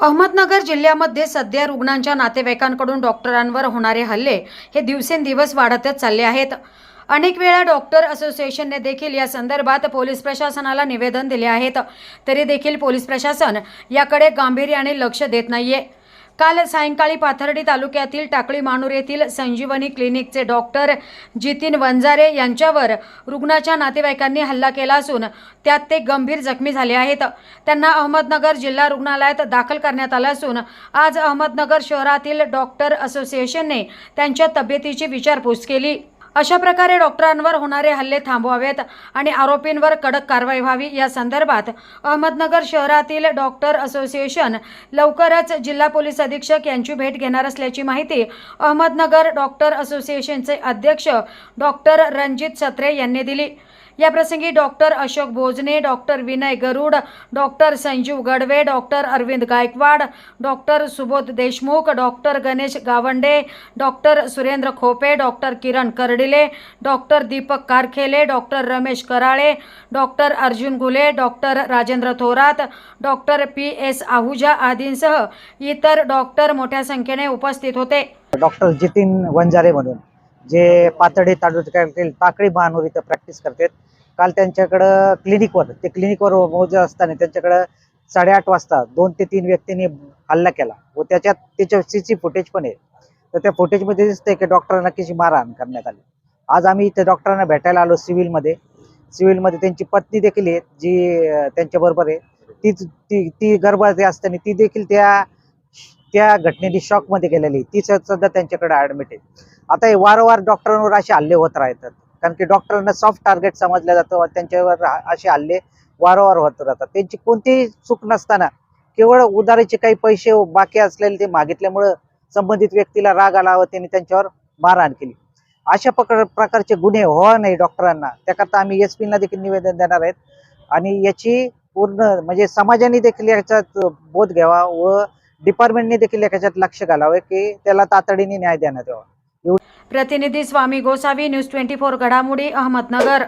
अहमदनगर जिल्ह्यामध्ये सध्या रुग्णांच्या नातेवाईकांकडून डॉक्टरांवर होणारे हल्ले हे दिवसेंदिवस वाढतच चालले आहेत. अनेक वेळा डॉक्टर असोसिएशनने देखील या संदर्भात पोलीस प्रशासनाला निवेदन दिले आहेत. तरी देखील पोलीस प्रशासन याकडे गांभीर्याने लक्ष देत नाहीये. काल सायंकाळी पाथर्डी तालुक्यातील टाकळी माणूर येथील संजीवनी क्लिनिकचे डॉक्टर जितीन वंजारे यांच्यावर रुग्णाच्या नातेवाईकांनी हल्ला केला असून त्यात ते गंभीर जखमी झाले आहेत. त्यांना अहमदनगर जिल्हा रुग्णालयात दाखल करण्यात आलं असून आज अहमदनगर शहरातील डॉक्टर असोसिएशनने त्यांच्या तब्येतीची विचारपूस केली. अशा प्रकारे डॉक्टरांवर होणारे हल्ले थांबवावेत आणि आरोपींवर कडक कारवाई व्हावी या संदर्भात अहमदनगर शहरातील डॉक्टर असोसिएशन लवकरच जिल्हा पोलीस अधीक्षक यांची भेट घेणार असल्याची माहिती अहमदनगर डॉक्टर असोसिएशनचे अध्यक्ष डॉक्टर रणजित सत्रे यांनी दिली. याप्रसंगी doctor Ashok Bhojane doctor Vinay Garud doctor Sanjeev Gadve doctor Arvind Gaikwad doctor Subodh Deshmukh doctor Ganesh Gawande doctor Surendra Khope doctor Kiran Kardile doctor Deepak Karkhele doctor Ramesh Karale doctor Arjun Gule doctor Rajendra Thorat doctor P S Ahuja आदींसह इतर doctor मोठ्या संख्येने उपस्थित होते. Doctor Jitin Wanjare म्हणून. जे पातळी तालुक्यातील टाकळी महानूर इथं प्रॅक्टिस करतात. काल त्यांच्याकडं क्लिनिकवर ते क्लिनिकवर मोजे असताना त्यांच्याकडं साडेआठ वाजता दोन ते तीन व्यक्तींनी हल्ला केला व त्याच्यात त्याच्या सी सी फुटेज पण आहे. तर त्या फुटेजमध्ये दिसतंय की डॉक्टरांना कशी मारहाण करण्यात आली. आज आम्ही इथे डॉक्टरांना भेटायला आलो सिव्हिलमध्ये सिव्हिलमध्ये त्यांची पत्नी देखील आहे जी त्यांच्याबरोबर आहे. ती ती ती गर्भवती असताना ती देखील त्या त्या घटनेने शॉकमध्ये गेलेली ती स- सध्या त्यांच्याकडे ऍडमिट आहे. आता हे वारंवार डॉक्टरांवर असे हल्ले होत राहतात. कारण की डॉक्टरांना सॉफ्ट टार्गेट समजलं जातं त्यांच्यावर असे हल्ले वारंवार होत राहतात. त्यांची कोणतीही चूक नसताना केवळ उधारीचे काही पैसे बाकी असलेले ते मागितल्यामुळं संबंधित व्यक्तीला राग आला व त्यांनी त्यांच्यावर मारहाण केली. अशा प्रकार प्रकारचे गुन्हे व्हावा नाही डॉक्टरांना त्याकरता आम्ही एस पीना देखील निवेदन देणार आहेत. आणि याची पूर्ण म्हणजे समाजाने देखील याचा बोध घ्यावा व डिपार्टमेंटने देखील याच्यात लक्ष घालावे की त्याला तातडीने न्याय देण्यात यावा. प्रतिनिधी Swami Gosavi news twenty four घडामोडी अहमदनगर.